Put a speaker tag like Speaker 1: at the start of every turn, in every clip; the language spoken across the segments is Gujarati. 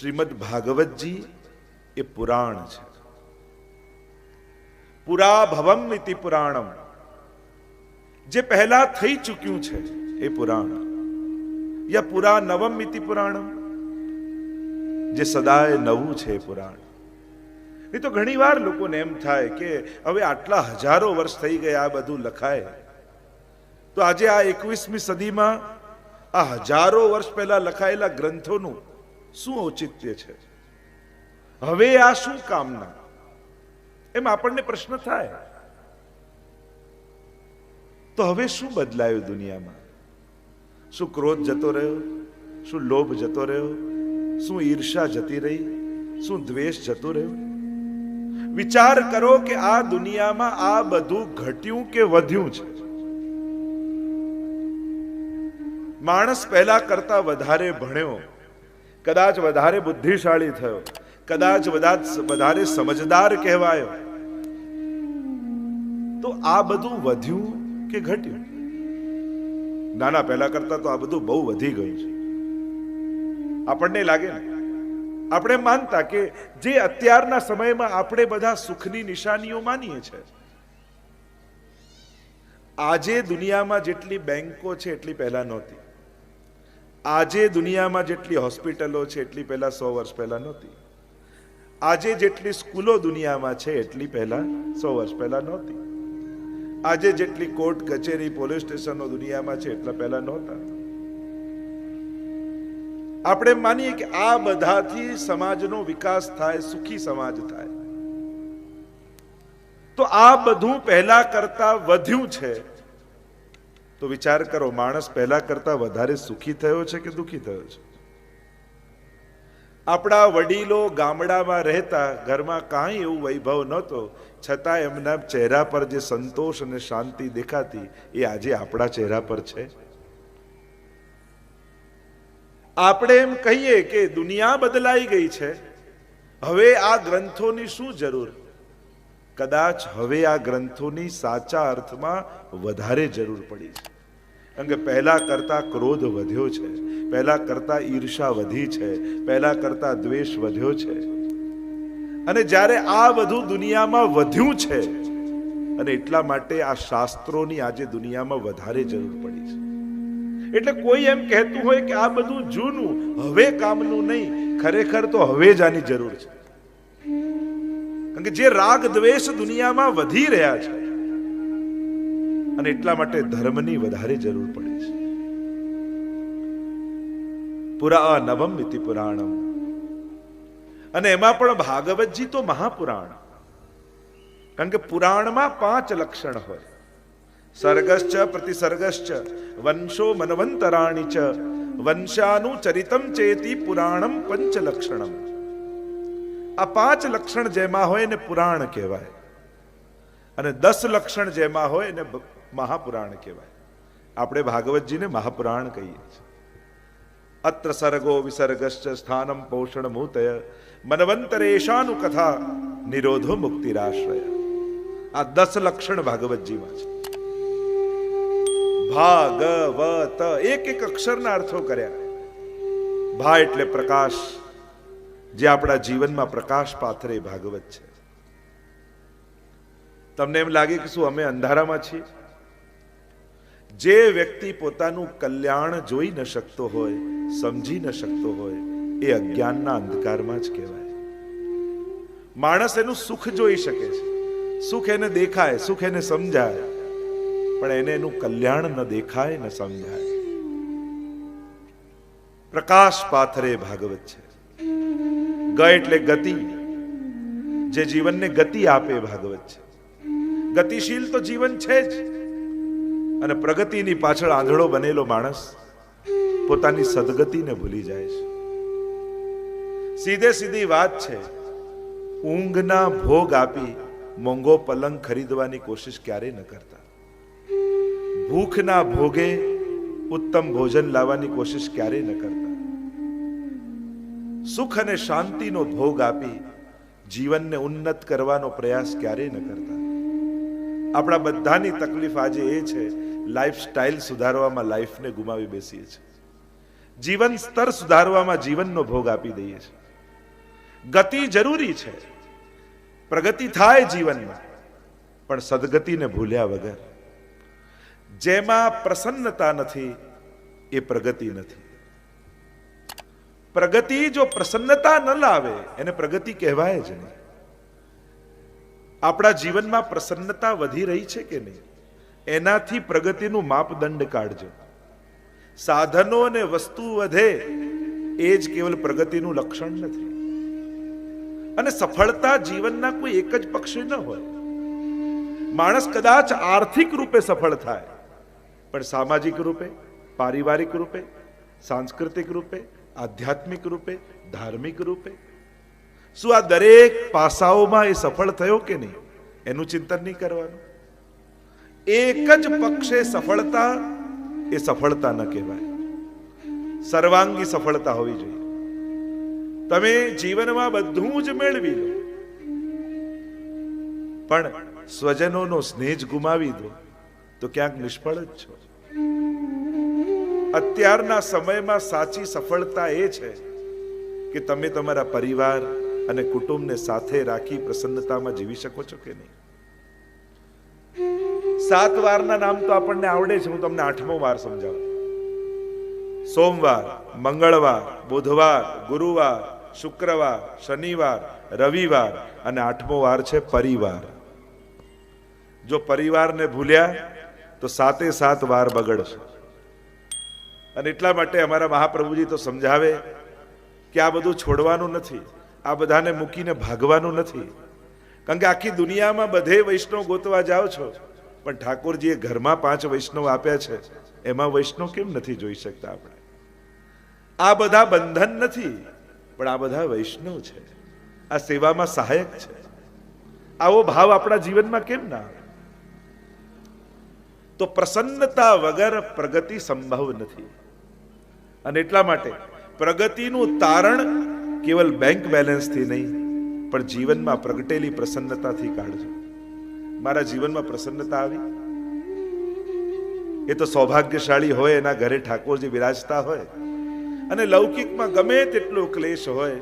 Speaker 1: શ્રીમદ ભાગવતજી, એ પુરાણ છે. પુરા ભવમ ઇતિ પુરાણમ. જે પહેલા થઈ ચૂક્યું છે, એ પુરાણ. યા પુરા નવમ ઇતિ પુરાણમ? જે સદાય નવું છે પુરાણ. એ તો ઘણી વાર લોકોને એમ થાય કે હવે આટલા હજારો વર્ષ થઈ ગયા, આ બધું લખાય. તો આજે આ એકવીસમી સદીમાં આ હજારો વર્ષ પહેલા લખાયેલા ગ્રંથોનું શું ઔચિત્ય છે? હવે આ શું કામના? એમ આપણને પ્રશ્ન થાય. તો હવે શું બદલાયું દુનિયામાં? શું ક્રોધ જતો રહ્યો? શું લોભ જતો રહ્યો? શું ઈર્ષા જતી રહી? શું દ્વેષ જતો રહ્યો? વિચાર કરો કે આ દુનિયામાં આ બધું ઘટ્યું કે વધ્યું છે. માણસ પહેલા કરતા વધારે ભણ્યો. કદાચ વધારે બુદ્ધિશાળી થયો, કદાચ વધારે સમજદાર કહેવાયો. તો આ બધું વધ્યું કે ઘટ્યું? નાના પહેલા કરતા તો આ બધું બહુ વધી ગયું છે. આપણને લાગે આપણે માનતા કે જે અત્યારના સમયમાં આપણે બધા સુખની નિશાનીઓ માનીએ છીએ આજે દુનિયામાં જેટલી બેંકો છે એટલી પહેલા નહોતી. આજે દુનિયામાં જેટલી હોસ્પિટલો છે, એટલી પહેલા સો વર્ષ પહેલા નહોતી. આજે જેટલી સ્કૂલો દુનિયામાં છે, એટલી પહેલા સો વર્ષ પહેલા નહોતી. આજે જેટલી કોર્ટ, કચેરી, પોલીસ સ્ટેશનો દુનિયામાં છે, એટલા પહેલા નહોતા. આપણે માનીએ કે આ બધાથી સમાજનો વિકાસ થાય, સુખી સમાજ થાય. તો આ બધું પહેલા કરતા વધ્યું છે. તો વિચાર કરો, માણસ પહેલા કરતા વધારે સુખી થયો છે કે દુખી થયો છે? આપણા વડીલો ગામડામાં રહેતા, ઘરમાં કાંઈ એવું વૈભવ નહોતો છતાં એમના ચહેરા પર જે સંતોષ અને શાંતિ દેખાતી, એ આજે આપણા ચહેરા પર છે. આપણે એમ કહીએ કે દુનિયા બદલાઈ ગઈ છે. હવે આ ગ્રંથોની શું જરૂર? કદાચ હવે આ ગ્રંથોની સાચા અર્થમાં વધારે જરૂર પડી છે. કારણ કે પહેલા કરતા ક્રોધ વધ્યો છે. પહેલા કરતા ઈર્ષા વધી છે. પહેલા કરતા દ્વેષ વધ્યો છે. અને જ્યારે આ બધું દુનિયામાં વધ્યું છે, અને એટલા માટે આ શાસ્ત્રોની આજે દુનિયામાં વધારે જરૂર પડી છે. એટલે કોઈ એમ કહેતું હોય કે આ બધું જૂનું, હવે કામનું નહીં, ખરેખર તો હવે જ આની જરૂર છે. કારણ કે જે રાગ દ્વેષ દુનિયામાં વધી રહ્યા છે અને એટલા માટે ધર્મની વધારે જરૂર પડે છે. પુરા નવમ ઇતિ પુરાણમ. અને એમાં પણ ભાગવતજી તો મહાપુરાણ. કારણ કે પુરાણમાં પાંચ લક્ષણ હોય. સર્ગશ્ચ, પ્રતિસર્ગશ્ચ, વંશો મનવંતરાણી ચ, વંશાનું ચરિતમ ચેતી પુરાણમ પંચ લક્ષણમ. આ પાંચ લક્ષણ જેમાં હોય એને પુરાણ કહેવાય. અને દસ લક્ષણ જેમાં હોય એને મહાપુરાણ કહેવાય. આપણે ભાગવતજીને મહાપુરાણ કહીએ છીએ. અત્ર સર્ગો વિસર્ગશ્ચ સ્થાનમ પોષણ મૂતય મનવંતરેશાનું કથા નિરોધો મુક્તિરાશ્રય. આ દસ લક્ષણ ભાગવતજીમાં છે. ભાગવત એક એક અક્ષરના અર્થો કર્યા. ભા એટલે પ્રકાશ, જે આપણા જીવનમાં પ્રકાશ પાથરે ભાગવત છે. તમને એમ લાગે કે શું અમે અંધારામાં છીએ? જે વ્યક્તિ પોતાનું કલ્યાણ જોઈ ન શકતો હોય, સમજી ન શકતો હોય, એ અજ્ઞાનના અંધકારમાં જ કહેવાય. માણસ એનું સુખ જોઈ શકે છે. સુખ એને દેખાય, સુખ એને સમજાય. પણ એને એનું કલ્યાણ ન દેખાય, ન સમજાય. પ્રકાશ પાથરે ભાગવત છે. ગ એટલે ગતિ. જે જીવનને ગતિ આપે ભાગવત છે. ગતિશીલ તો જીવન છે જ. અને પ્રગતિની પાછળ આંધળો બનેલો માણસ પોતાની સદગતિને ભૂલી જાય છે. સીધે સીધી વાત છે, ઊંઘના ભોગ આપી મોંઘો પલંગ ખરીદવાની કોશિશ ક્યારેય ન કરતા. ભૂખના ભોગે ઉત્તમ ભોજન લાવવાની કોશિશ ક્યારેય ન કરતા. સુખ અને શાંતિનો ભોગ આપી જીવનને ઉન્નત કરવાનો પ્રયાસ ક્યારેય ન કરતા. આપણા બધાની તકલીફ આજે એ છે લાઈફ સ્ટાઇલ સુધારવામાં લાઈફને ગુમાવી બેસીએ છીએ. જીવન સ્તર સુધારવામાં જીવનનો ભોગ આપી દઈએ છીએ. ગતિ જરૂરી છે. પ્રગતિ થાય જીવનમાં, પણ સદગતિને ભૂલ્યા વગર. જેમાં પ્રસન્નતા નથી, એ પ્રગતિ નથી. પ્રગતિ જો પ્રસન્નતા ન લાવે, એને પ્રગતિ કહેવાય જ નહીં. આપણા જીવનમાં પ્રસન્નતા વધી રહી છે કે નહીં? એનાથી પ્રગતિનું માપદંડ કાઢજો. સાધનો અને વસ્તુ વધે એ જ કેવલ પ્રગતિનું લક્ષણ નથી. અને સફળતા જીવનના કોઈ એક જ પક્ષે ન હોય. માણસ કદાચ આર્થિક રૂપે સફળ થાય, પણ સામાજિક રૂપે, પારિવારિક રૂપે, સાંસ્કૃતિક રૂપે, આધ્યાત્મિક રૂપે, ધાર્મિક રૂપે. શું આ દરેક પાસાઓમાં એ સફળ થયો કે નહીં? એનું ચિંતન નહીં કરવાનું. એક જ પક્ષે સફળતા એ સફળતા ન કહેવાય. સર્વાંગી સફળતા હોવી જોઈએ. તમે જીવનમાં બધું જ મેળવી લો. પણ સ્વજનોનો સ્નેહ ગુમાવી દો, તો ક્યાંક નિષ્ફળ જ છો. અત્યારના સમયમાં સાચી સફળતા એ છે કે તમે તમારા પરિવાર અને કુટુંબને સાથે રાખી પ્રસન્નતામાં જીવી શકો છો કે નહીં? સાત વારના નામ તો આપણને આવડે છે, હું તમને આઠમો વાર સમજાવું. સોમવાર, મંગળવાર, બુધવાર, ગુરુવાર, શુક્રવાર, શનિવાર, રવિવાર અને આઠમો વાર છે પરિવાર. જો પરિવારને ભૂલ્યા, તો સાતે સાત વાર બગડશે. અને એટલા માટે અમારા મહાપ્રભુજી તો સમજાવે કે આ બધું છોડવાનું નથી, આ બધાને મૂકીને ભાગવાનું નથી. કારણ કે આખી દુનિયામાં બધે વૈષ્ણવ ગોતવા જાઓ છો પણ ઠાકોરજીએ ઘરમાં પાંચ વૈષ્ણવ આપ્યા છે. એમાં વૈષ્ણવ કેમ નથી જોઈ શકતા આપણે? આ બધા બંધન નથી, પણ આ બધા વૈષ્ણવ છે. આ સેવામાં સહાયક છે. આવો ભાવ આપણા જીવનમાં કેમ ના તો પ્રસન્નતા વગર પ્રગતિ સંભવ નથી. અને એટલા માટે પ્રગતિનું તારણ કેવલ બેંક બેલેન્સથી નહીં, પણ જીવનમાં પ્રગટેલી પ્રસન્નતાથી કાઢજો. મારા જીવનમાં પ્રસન્નતા આવી. એ તો સૌભાગ્યશાળી હોય એના ઘરે ઠાકોરજી વિરાજતા હોય. અને લૌકિકમાં ગમે તેટલો ક્લેશ હોય,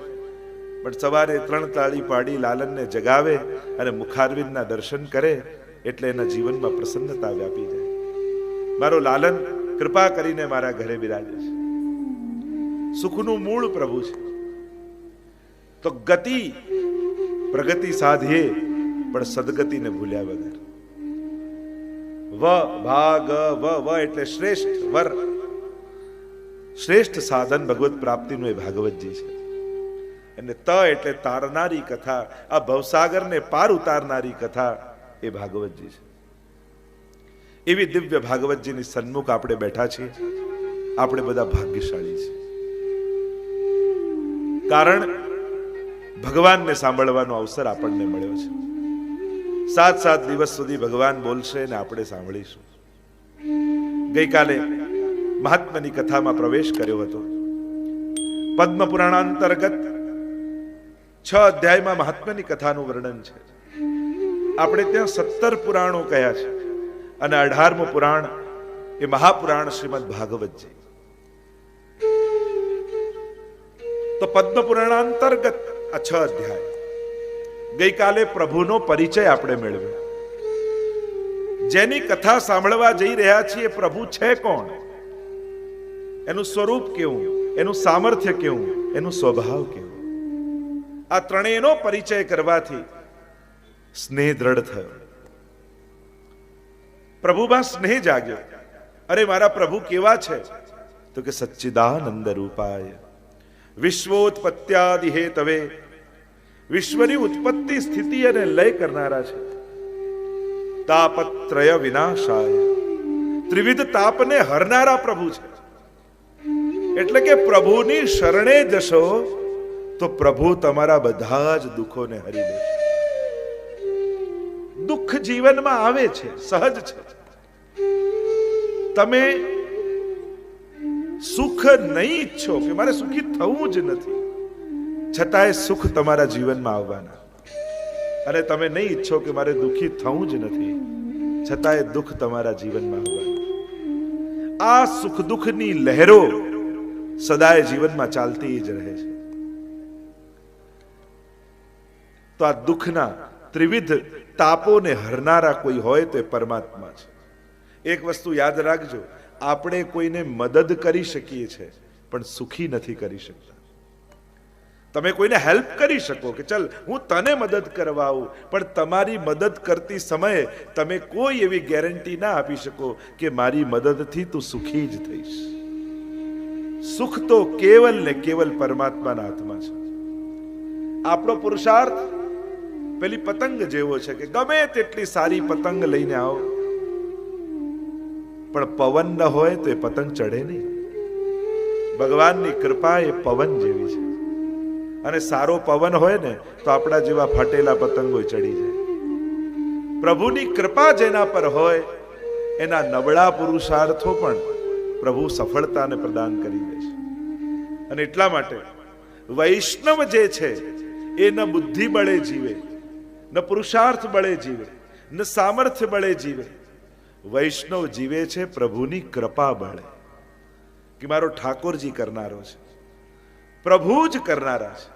Speaker 1: પણ સવારે ત્રણ તાળી પાડી લાલનને જગાવે અને મુખારવિંદના દર્શન કરે, એટલે એના જીવનમાં પ્રસન્નતા વ્યાપી જાય. મારો લાલન કૃપા કરીને મારા ઘરે બિરાજે છે. સુખનું મૂળ પ્રભુ છે. તો ગતિ, પ્રગતિ સાધીએ પણ સદગતિને ભૂલ્યા વગર. વ ભાગ વ વ એટલે શ્રેષ્ઠ, વર. શ્રેષ્ઠ સાધન ભગવત પ્રાપ્તિનું એ ભાગવતજી છે. અને ત એટલે તારનારી કથા, આ ભવસાગરને પાર ઉતારનારી કથા એ ભાગવતજી છે. એવી દિવ્ય ભાગવતજીની સન્મુખ આપણે બેઠા છીએ. આપણે બધા ભાગ્યશાળી છીએ. કારણ ભગવાનને સાંભળવાનો અવસર આપણને મળ્યો છે. સાત સાત દિવસ સુધી ભગવાન બોલશે ને આપણે સાંભળીશું. ગઈકાલે મહાત્માની કથામાં પ્રવેશ કર્યો હતો. પદ્મ અંતર્ગત છ અધ્યાયમાં મહાત્માની કથાનું વર્ણન છે. આપણે ત્યાં સત્તર પુરાણો કયા છે અને અઢારમું પુરાણ એ મહાપુરાણ શ્રીમદ ભાગવતજી તો પદ્મ પુરાણ અંતર્ગત આ છ અધ્યાય. ગઈકાલે પ્રભુનો પરિચય આપણે મેળવ્યો. જેની કથા સાંભળવા જઈ રહ્યા છીએ પ્રભુ છે કોણ? એનું સ્વરૂપ કેવું? એનું સામર્થ્ય કેવું? એનું સ્વભાવ કેવું? આ ત્રણેયનો પરિચય કરવાથી સ્નેહ દ્રઢ થયો. પ્રભુમાં સ્નેહ જાગ્યો. અરે મારા પ્રભુ કેવા છે? તો કે સચ્ચિદાનંદ રૂપાય. વિશ્વોત્પત્યાદિ હે તવે વિશ્વની ઉત્પત્તિ સ્થિતિ અને લય કરનારા છે. તાપત્રય વિનાશાય. ત્રિવિધ તાપને હરનારા પ્રભુ છે. એટલે કે પ્રભુની શરણે જશો, તો પ્રભુ તમારા બધા જ દુઃખોને હરી દેશે દુઃખ જીવનમાં આવે છે, સહજ છે. તમે સુખ નહીં ઈચ્છો કે મારે સુખી થવું જ નથી. છતાંય સુખ તમારા જીવનમાં આવવાના. અને તમે નહીં ઈચ્છો કે મારે દુઃખી થવું જ નથી. છતાંય દુઃખ તમારા જીવનમાં આવવાના. આ સુખ દુઃખની લહેરો સદાય જીવનમાં ચાલતી જ રહે છે. તો આ દુઃખના ત્રિવિધ તાપોને હરનારા કોઈ હોય તો એ પરમાત્મા છે. એક વસ્તુ યાદ રાખજો, આપણે કોઈને મદદ કરી શકીએ છીએ પણ સુખી નથી કરી શકતા. તમે કોઈને હેલ્પ કરી શકો કે ચલ, હું તને મદદ કરવા. આવું પણ તમારી મદદ કરતી સમયે તમે કોઈ એવી ગેરંટી ના આપી શકો કે મારી મદદથી તું સુખી જ થઈશ. સુખ તો કેવલ ને કેવલ પરમાત્માના હાથમાં છે. આપણો પુરુષાર્થ પેલી પતંગ જેવો છે કે ગમે તેટલી સારી પતંગ લઈને આવો. પણ પવન ન હોય તો એ પતંગ ચડે નહીં. ભગવાનની કૃપા એ પવન જેવી છે. અને સારો પવન હોય ને, તો આપણા જેવા ફાટેલા પતંગો ચડી જાય. પ્રભુની કૃપા જેના પર હોય, એના નબળા પુરુષાર્થો પણ પ્રભુ સફળતાને પ્રદાન કરી દે છે. અને એટલા માટે વૈષ્ણવ જે છે, એ ન બુદ્ધિ બળે જીવે, ન પુરુષાર્થ બળે જીવે, ન સામર્થ્ય બળે જીવે. વૈષ્ણવ જીવે છે પ્રભુની કૃપા બળે. કે મારો ઠાકોરજી કરનારો છે. પ્રભુ જ કરનારા છે.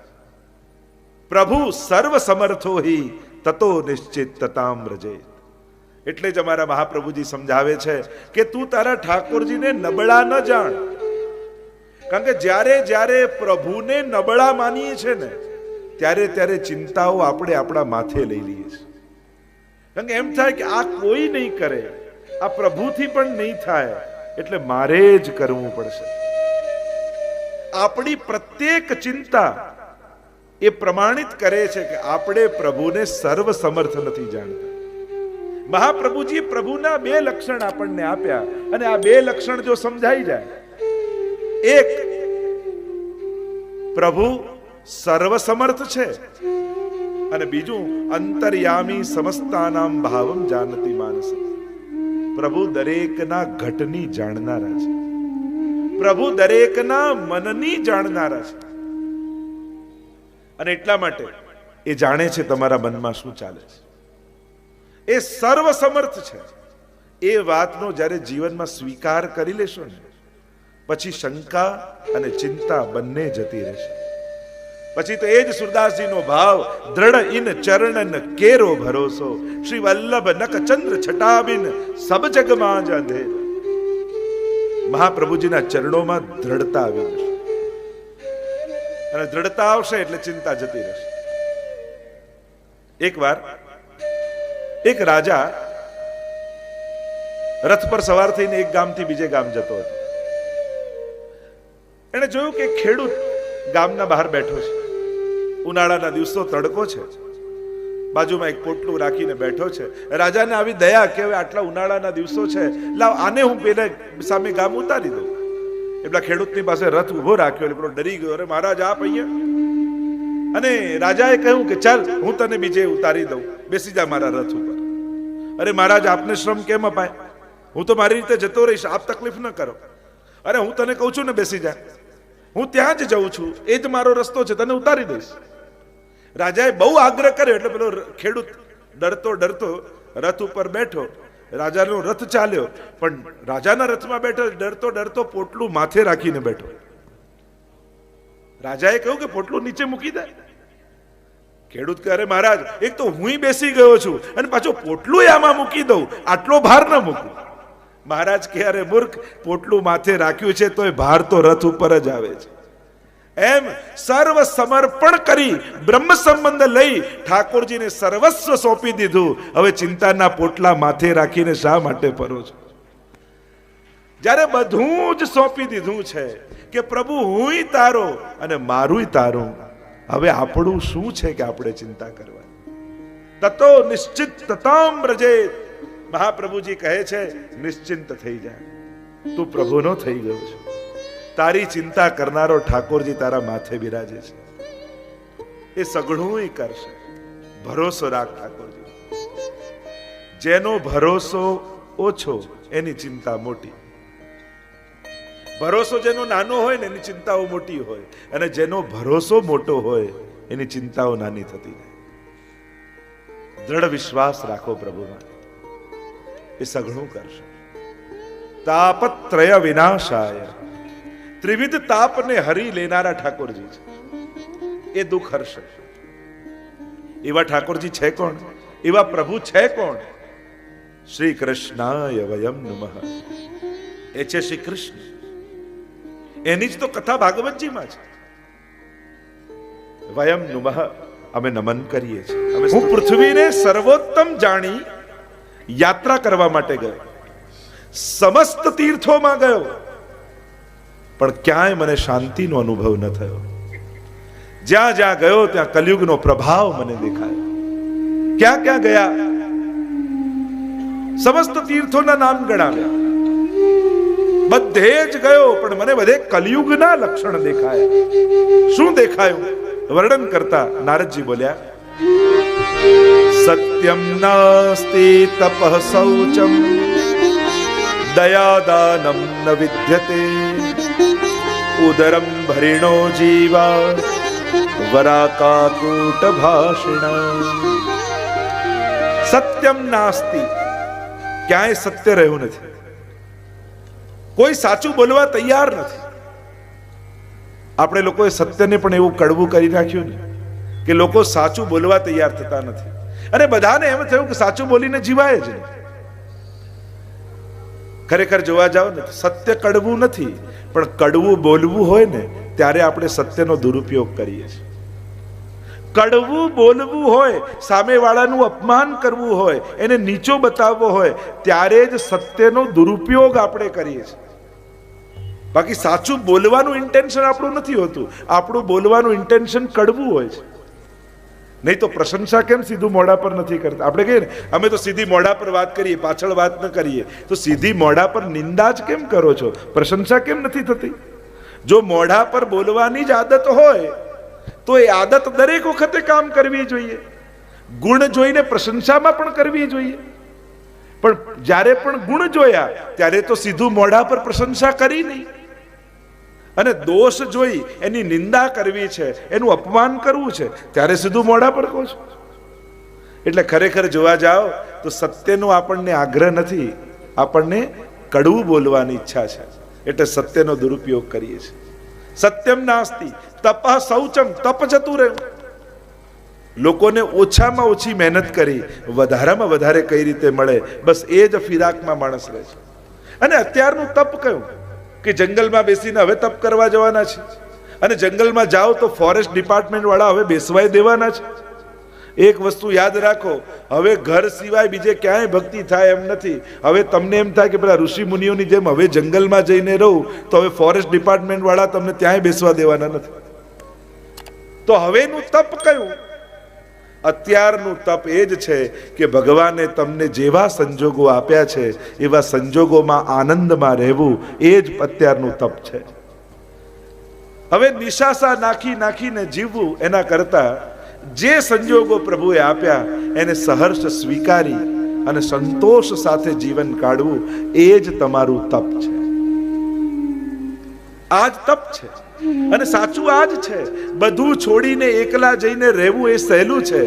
Speaker 1: પ્રભુ સર્વ સમર્થો હિ, તતો નિશ્ચિત તતામ રજે એટલે જ અમારા મહાપ્રભુજી સમજાવે છે કે તું તારા ઠાકોરજીને નબળા ન જાણ. કારણ કે જ્યારે જ્યારે પ્રભુને નબળા માનીએ છે ને, ત્યારે ત્યારે ચિંતાઓ આપણે આપણા માથે લઈ લઈએ છીએ. કારણ કે એમ થાય કે આ કોઈ નહીં કરે, આ પ્રભુથી પણ નહીં થાય, એટલે મારે જ કરવું પડશે. આપણી પ્રત્યેક ચિંતા એ પ્રમાણિત કરે છે કે આપણે પ્રભુને સર્વ સમર્થ નથી જાણતા. મહાપ્રભુજી પ્રભુના બે લક્ષણ આપણને આપ્યા અને આ બે લક્ષણ જો સમજાઈ જાય, એક, પ્રભુ સર્વ સમર્થ છે અને બીજું, અંતર્યામી સમસ્તાનામ ભાવમ જાનતી માનસ. પ્રભુ દરેકના ઘટની જાણનારા છે. પ્રભુ દરેકના મનની જાણનારા છે. અને એટલા માટે એ જાણે છે તમારા મનમાં શું ચાલે છે. એ સર્વ સમર્થ છે. એ વાતનો જ્યારે જીવનમાં સ્વીકાર કરી લેશો ને, પછી શંકા અને ચિંતા બંને જતી રહેશે. પછી તો એ જ સુરદાસજીનો ભાવ, દ્રઢ ઇન ચરણ કેરો ભરોસો. શ્રી વલ્લભ નક ચંદ્ર છટાબિન સબ જગમાં જ અંધેર. મહાપ્રભુજીના ચરણોમાં દ્રઢતા આવી જશે અને દ્રઢતા આવશે એટલે ચિંતા જતી રહેશે. એકવાર એક રાજા રથ પર સવાર થઈને એક ગામથી બીજે ગામ જતો હતો. એણે જોયું કે ખેડૂત ગામના બહાર બેઠો છે. ઉનાળાના દિવસો તડકો છે. બાજુમાં એક પોટલું રાખીને બેઠો છે. રાજાને આવી દયા કે હવે આટલા ઉનાળાના દિવસો છે, લાવ આને હું પેલે સામે ગામ ઉતારી દઉં. એટલા ખેડૂતની પાસે રથ ઊભો રાખ્યો એટલે ડરી ગયો, અરે મહારાજ, આપ અહીંયા? અને રાજાએ કહ્યું કે, ચાલ, હું તને બીજે ઉતારી દઉં. બેસી જા મારા રથ ઉપર. અરે મહારાજ, આપને શ્રમ કેમ અપાય? હું તો મારી રીતે જતો રહીશ, આપ તકલીફ ન કરો. અરે હું તને કહું છું ને, બેસી જા. હું ત્યાં જ જઉં છું. એ જ મારો રસ્તો છે, તને ઉતારી દઈશ. રાજાએ બહુ આગ્રહ કર્યો એટલે પેલો ખેડૂત ડરતો ડરતો રથ ઉપર બેઠો. રાજાનો રથ ચાલ્યો, પણ રાજાના રથમાં બેઠો, ડરતો ડરતો પોટલું માથે રાખીને બેઠો. રાજાએ કહ્યું કે પોટલું નીચે મૂકી દે. ખેડૂત કહે મહારાજ, એક તો હું બેસી ગયો છું અને પાછું પોટલું આમાં મૂકી દઉં, આટલો ભાર ન મૂકું. મહારાજ કે અરે મૂર્ખ, પોટલું માથે રાખ્યું છે તોય ભાર તો રથ ઉપર જ આવે છે. એમ સર્વ સમર્પણ કરી બ્રહ્મ સંબંધ લઈ ઠાકોરજીને સર્વસ્વ સોંપી દીધું. હવે ચિંતાના પોટલા માથે રાખીને શા માટે ફરો છો? જ્યારે બધું જ સોંપી દીધું છે કે પ્રભુ, હુંય તારો અને મારુંય તારું. હવે આપણું શું છે કે આપણે ચિંતા કરવા તતો નિશ્ચિત તતામ રજે મહાપ્રભુજી કહે છે, નિશ્ચિંત થઈ જાય તું પ્રભુનો થઈ ગયો છે. તારી ચિંતા કરનારો ઠાકોરજી તારા માથે બિરાજે છે. એ સઘળું કરશે. ભરોસો રાખ ઠાકોરજી. જેનો ભરોસો ઓછો, એની ચિંતા મોટી. ભરોસો જેનો નાનો હોય ને, એની ચિંતાઓ મોટી હોય. અને જેનો ભરોસો મોટો હોય, એની ચિંતાઓ નાની થતી જાય. દ્રઢ વિશ્વાસ રાખો પ્રભુમાં. એ સઘળું કરશે. તાપત્રય વિનાશાય. ત્રિવિધ તાપને હરી લેનારા ઠાકોરજી છે. એ દુઃખ હરશે એવા ઠાકોરજી છે કોણ? એવા પ્રભુ છે કોણ? શ્રી કૃષ્ણાય વયમ નમઃ. એ છે શ્રી કૃષ્ણ એની જ તો કથા ભાગવતજીમાં છે. વયમ નુમઃ. અમે નમન કરીએ છીએ. હું પૃથ્વીને સર્વોત્તમ જાણી યાત્રા કરવા માટે ગયો. સમસ્ત તીર્થોમાં ગયો. પણ ક્યાંય મને શાંતિનો અનુભવ ન થયો. જ્યાં જ્યાં ગયો, ત્યાં કલયુગનો પ્રભાવ મને દેખાયો. ક્યાં ક્યાં ગયા? સમસ્ત તીર્થોના નામ ગણાવ્યા. બધે જ ગયો, પણ મને બધે કલયુગના લક્ષણ દેખાયા. શું દેખાયું? વર્ણન કરતા નારદજી બોલ્યા, સત્યમ નાસ્તિ તપઃ શૌચમ. દયાદાનમ ન વિદ્યતે ઉદરમ ભરિણો જીવા વરાકાકૂટ ભાષણ સત્યમ નાસ્તિ ક્યાંય સત્ય રહ્યું નથી કોઈ સાચું બોલવા તૈયાર નથી આપણે લોકોએ સત્યને પણ એવું કડવું કરી નાખ્યું ને કે લોકો સાચું બોલવા તૈયાર થતા નથી અને બધાને એમ થયું કે સાચું બોલીને જીવાય જ નહીં ખરેખર જોવા જાવ ને સત્ય કડવું નથી, પણ કડવું બોલવું હોય ને, ત્યારે આપણે સત્યનો દુરુપયોગ કરીએ છીએ. કડવું બોલવું હોય, સામેવાળાનું અપમાન કરવું હોય, એને નીચો બતાવવો હોય, ત્યારે જ સત્યનો દુરુપયોગ આપણે કરીએ છીએ. બાકી સાચું બોલવાનું ઇન્ટેન્શન આપણું નથી હોતું. આપણું બોલવાનું ઇન્ટેન્શન કડવું હોય છે. નહીં તો પ્રશંસા કેમ સીધું મોઢા પર નથી કરતા? આપણે કહીએ ને, અમે તો સીધી મોઢા પર વાત કરીએ, પાછળ વાત ન કરીએ. તો સીધી મોઢા પર નિંદા જ કેમ કરો છો? પ્રશંસા કેમ નથી થતી? જો મોઢા પર બોલવાની જ આદત હોય, તો એ આદત દરેક વખતે કામ કરવી જોઈએ. ગુણ જોઈને પ્રશંસામાં પણ કરવી જોઈએ. પણ જ્યારે પણ ગુણ જોયા, ત્યારે તો સીધું મોઢા પર પ્રશંસા કરી નહીં. અને દોષ જોઈ એની નિંદા કરવી છે, એનું અપમાન કરવું છે, ત્યારે સીધું મોઢા પર કહો છો. એટલે ખરેખર જોવા જાઓ, તો સત્યનો આપણને આગ્રહ નથી, આપણને કડવું બોલવાની ઈચ્છા છે. એટલે સત્યનો દુરુપયોગ કરીએ છીએ. સત્યમ નાસ્તિ, તપ શૌચમ, તપ જતું રહ્યું લોકોને ઓછામાં ઓછી મહેનત કરી, વધારામાં વધારે કઈ રીતે મળે, બસ એ જ ફિરાકમાં માણસ રહે છે. અને અત્યારનું તપ કયું? કે જંગલમાં બેસીને હવે તપ કરવા જવાના છે. અને જંગલમાં જાઓ તો ફોરેસ્ટ ડિપાર્ટમેન્ટ વાળા હવે બેસવાય દેવાના છે. એક વસ્તુ યાદ રાખો, હવે ઘર સિવાય બીજે ક્યાંય ભક્તિ થાય એમ નથી. હવે તમને એમ થાય કે પેલા ઋષિ મુનિઓની જેમ હવે જંગલમાં જઈને રહું, તો હવે ફોરેસ્ટ ડિપાર્ટમેન્ટ વાળા તમને ત્યાંય બેસવા દેવાના નથી. તો હવેનું તપ કયું? અત્યારનું તપ એ જ છે કે ભગવાને તમને જેવા સંજોગો આપ્યા છે, એવા સંજોગોમાં આનંદમાં રહેવું એ જ અત્યારનું તપ છે. હવે નિશાસા નાખી નાખીને જીવવું એના કરતા જે સંજોગો પ્રભુએ આપ્યા, એને સહર્ષ સ્વીકારી અને સંતોષ સાથે જીવન કાઢવું એ જ તમારું તપ છે. આ જ તપ છે. અને સાચું આ જ છે, બધું છોડીને એકલા જઈને રહેવું એ સહેલું છે.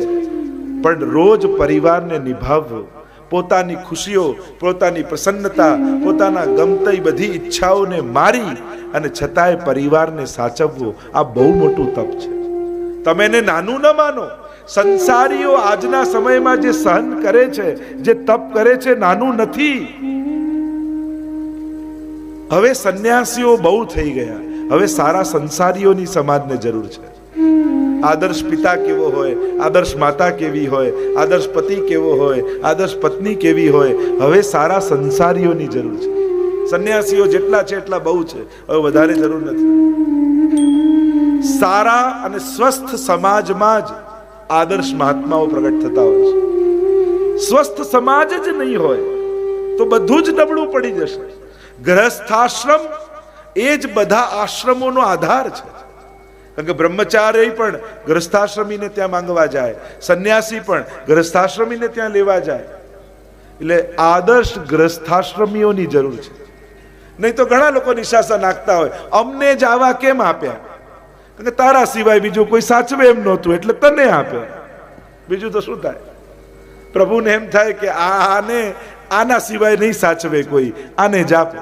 Speaker 1: પણ રોજ પરિવારને નિભાવવું, પોતાની ખુશીઓ, પોતાની પ્રસન્નતા, પોતાના ગમતી બધી ઈચ્છાઓને મારી અને છતાંય પરિવારને સાચવવો આ બહુ મોટું તપ છે. તમે એને નાનું ન માનો. સંસારીઓ આજના સમયમાં જે સહન કરે છે, જે તપ કરે છે, નાનું નથી. હવે સંન્યાસીઓ બહુ થઈ ગયા. હવે સારા સંસારીઓની સમાજને જરૂર છે. આદર્શ પિતા કેવો હોય, આદર્શ માતા કેવી હોય, આદર્શ પતિ કેવો હોય, આદર્શ પત્ની કેવી હોય, હવે સારા સંસારીઓની જરૂર છે. સંન્યાસીઓ જેટલા છે એટલા બહુ છે, હવે વધારે જરૂર નથી. સારા અને સ્વસ્થ સમાજમાં જ આદર્શ મહાત્માઓ પ્રગટ થતા હોય છે. સ્વસ્થ સમાજ જ નહીં હોય, તો બધું જ નબળું પડી જશે. ગ્રહસ્થાશ્રમ એ જ બધા આશ્રમોનો આધાર છે. કારણ કે બ્રહ્મચારી પણ ગ્રસ્થાશ્રમીને ત્યાં માંગવા જાય, સંન્યાસી પણ ગ્રસ્થાશ્રમીને ત્યાં લેવા જાય. એટલે આદર્શ ગ્રસ્થાશ્રમીઓની જરૂર છે. નહીં તો ઘણા લોકો નિશાસા નાખતા હોય, અમને જ આવા કેમ આપ્યા? કારણ કે તારા સિવાય બીજું કોઈ સાચવે એમ નહોતું, એટલે તને આપ્યા. બીજું તો શું થાય? પ્રભુને એમ થાય કે આને, આના સિવાય નહીં સાચવે કોઈ, આને જ આપે.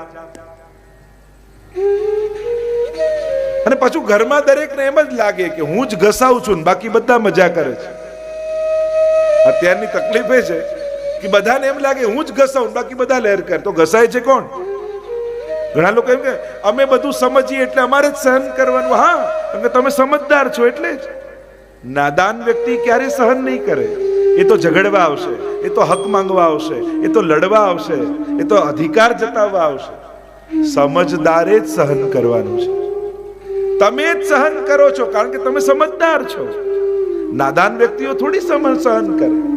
Speaker 1: અને પાછું ઘરમાં દરેકને એમ જ લાગે કે હું જ ઘસાવું છું બાકી બધા મજા કરે છે. અત્યારની તકલીફ એ છે કે બધાને એમ લાગે હું જ ઘસાવું બાકી બધા લહેર કરે. તો ઘસાય છે કોણ? ઘણા લોકો એમ કે, અમે બધું સમજીએ એટલે અમારે જ સહન કરવાનું. હા કે તમે સમજદાર છો એટલે જ. નાદાન વ્યક્તિ ક્યારે સહન નહીં કરે. એ તો ઝઘડવા આવશે, એ તો હક માંગવા આવશે, એ તો લડવા આવશે, એ તો અધિકાર જતાવવા આવશે. સમજદારે જ સહન કરવાનું છે. તમે જ સહન કરો છો, કારણ કે તમે સમજદાર છો. નાદાન વ્યક્તિઓ થોડી સમજ, સહન કરે.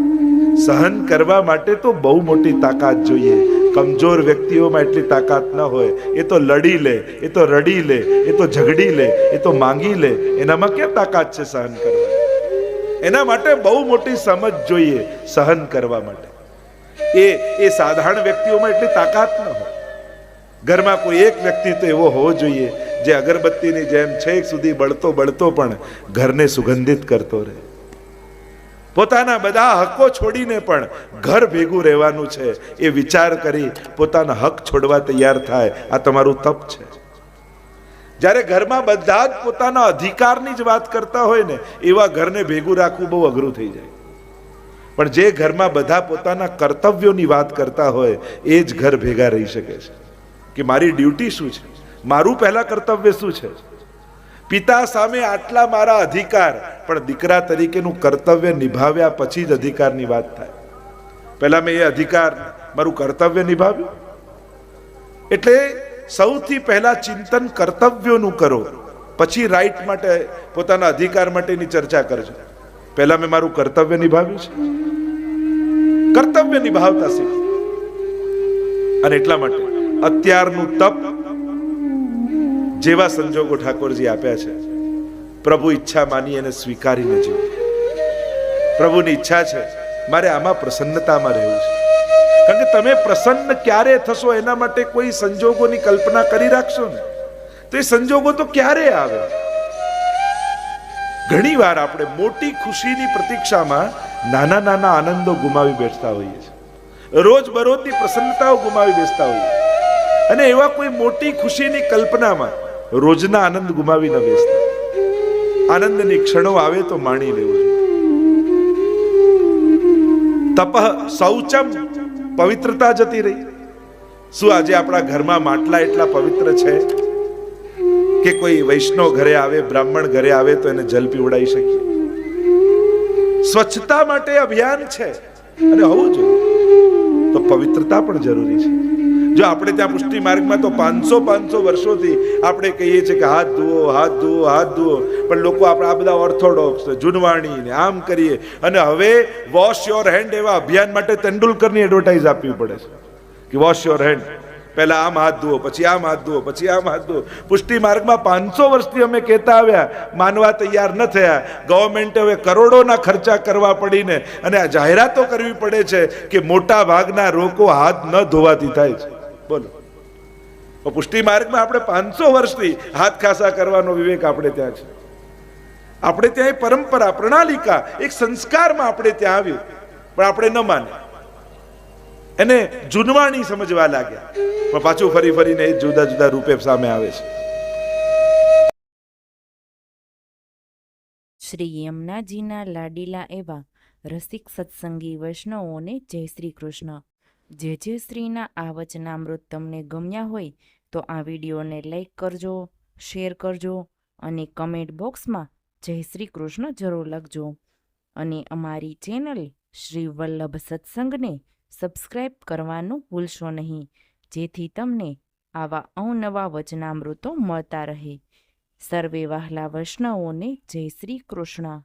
Speaker 1: સહન કરવા માટે તો બહુ મોટી તાકાત જોઈએ. કમજોર વ્યક્તિઓમાં એટલી તાકાત ન હોય. એ તો લડી લે, એ તો રડી લે, એ તો ઝઘડી લે, એ તો માંગી લે. એનામાં ક્યાં તાકાત છે સહન કરવા? એના માટે બહુ મોટી સમજ જોઈએ સહન કરવા માટે. એ એ સાધારણ વ્યક્તિઓમાં એટલી તાકાત ન હોય. ઘરમાં કોઈ એક વ્યક્તિ તો એવો હોવો જોઈએ જે અગરબત્તીની જેમ છેક સુધી બળતો બળતો પણ ઘરને સુગંધિત કરતો રહે. પોતાના બધા હકો છોડીને પણ ઘર ભેગું રહેવાનું છે એ વિચાર કરી પોતાના હક છોડવા તૈયાર થાય. આ તમારું તપ છે. જ્યારે ઘરમાં બધા જ પોતાના અધિકારની જ વાત કરતા હોય ને, એવા ઘરને ભેગું રાખવું બહુ અઘરું થઈ જાય. પણ જે ઘરમાં બધા પોતાના કર્તવ્યોની વાત કરતા હોય, એ જ ઘર ભેગા રહી શકે છે. કે મારી ડ્યુટી શું છે? મારું પહેલા કર્તવ્ય શું છે? પિતા સામે આટલા મારા અધિકાર, પણ દીકરા તરીકેનું કર્તવ્ય નિભાવ્યા પછી જ અધિકારની વાત થાય. પહેલા મેં એ અધિકાર, મારું કર્તવ્ય નિભાવ્યું. એટલે સૌથી પહેલા ચિંતન કર્તવ્યોનું કરો, પછી રાઈટ માટે, પોતાના અધિકાર માટેની ચર્ચા કરજો. પહેલા મેં મારું કર્તવ્ય નિભાવ્યું છે. કર્તવ્ય નિભાવતા શીખ. અને એટલા માટે અત્યારનું તપ જેવા સંજોગો ઠાકોરજી આપ્યા છે. પ્રભુ ઈચ્છા માની એને સ્વીકારીને જીવ પ્રભુની ઈચ્છા છે, મારે આમાં પ્રસન્નતામાં રહેવું છે. કારણ કે તમે પ્રસન્ન ક્યારે થશો એના માટે કોઈ સંજોગોની કલ્પના કરી રાખશો ને? તો એ સંજોગો તો ક્યારે આવે? ઘણી વાર આપણે મોટી ખુશીની પ્રતીક્ષામાં નાના નાના આનંદો ગુમાવી બેસતા હોઈએ છીએ. રોજ બરોજની પ્રસન્નતાઓ ગુમાવી બેસતા હોઈએ અને એવા કોઈ મોટી ખુશીની કલ્પનામાં રોજના આનંદ ગુમાવી ન બેસતા. આનંદની ક્ષણો આવે તો માણી લેવું જોઈએ. તપઃ શૌચમ પવિત્રતા જતી રહી. શું આજે આપણા ઘરમાં માટલા એટલા પવિત્ર છે કે કોઈ વૈષ્ણવ ઘરે આવે, બ્રાહ્મણ ઘરે આવે તો એને જલ પીવડાવી શકીએ? સ્વચ્છતા માટે અભિયાન છે. અને હોવું જોઈએ. તો પવિત્રતા પણ જરૂરી છે. જો આપણે ત્યાં પુષ્ટિ માર્ગમાં તો પાંચસો પાંચસો વર્ષોથી આપણે કહીએ છીએ કે હાથ ધુઓ હાથ ધુઓ હાથ ધુઓ પણ લોકો આપણે આ બધા ઓર્થોડોક્સ, જુનવાણી ને આમ કરીએ. અને હવે વોશ યોર હેન્ડ એવા અભિયાન માટે તેંડુલકરની એડવર્ટાઇઝ આપવી પડે છે. કે વોશ યોર હેન્ડ પહેલા આમ હાથ ધુઓ પછી આમ હાથ ધુઓ પછી આમ હાથ ધુઓ પુષ્ટિ માર્ગમાં પાંચસો વર્ષથી અમે કહેતા આવ્યા, માનવા તૈયાર ન થયા. ગવર્મેન્ટે હવે કરોડોના ખર્ચા કરવા પડીને અને આ જાહેરાતો કરવી પડે છે કે મોટા ભાગના રોગો હાથ ન ધોવાથી થાય છે. બોલો. પુષ્ટિ માર્ગમાં આપણે પાંચસો વર્ષથી હાથ ખાસા કરવાનો વિવેક આપણે ત્યાં છે. આપણે ત્યાં એ પરંપરા, પ્રણાલિકા, એક સંસ્કારમાં આપણે ત્યાં આવ્યું, પણ આપણે ન માને એને જુનવાણી સમજવા લાગ્યા. પણ પાછું ફરી ફરીને એ જુદા જુદા રૂપે સામે આવે છે.
Speaker 2: શ્રી યમુનાજીના લાડીલા એવા રસિક સત્સંગી વૈષ્ણવોને જય શ્રી કૃષ્ણ. જે જે શ્રીના આ વચનામૃત તમને ગમ્યા હોય તો આ વિડીયોને લાઈક કરજો, શેર કરજો અને કમેન્ટ બોક્સમાં જય શ્રી કૃષ્ણ જરૂર લખજો. અને અમારી ચેનલ શ્રી વલ્લભ સત્સંગને સબસ્ક્રાઈબ કરવાનું ભૂલશો નહીં, જેથી તમને આવા અવનવા વચનામૃતો મળતા રહે. સર્વે વહાલા વૈષ્ણવોને જય શ્રી કૃષ્ણ.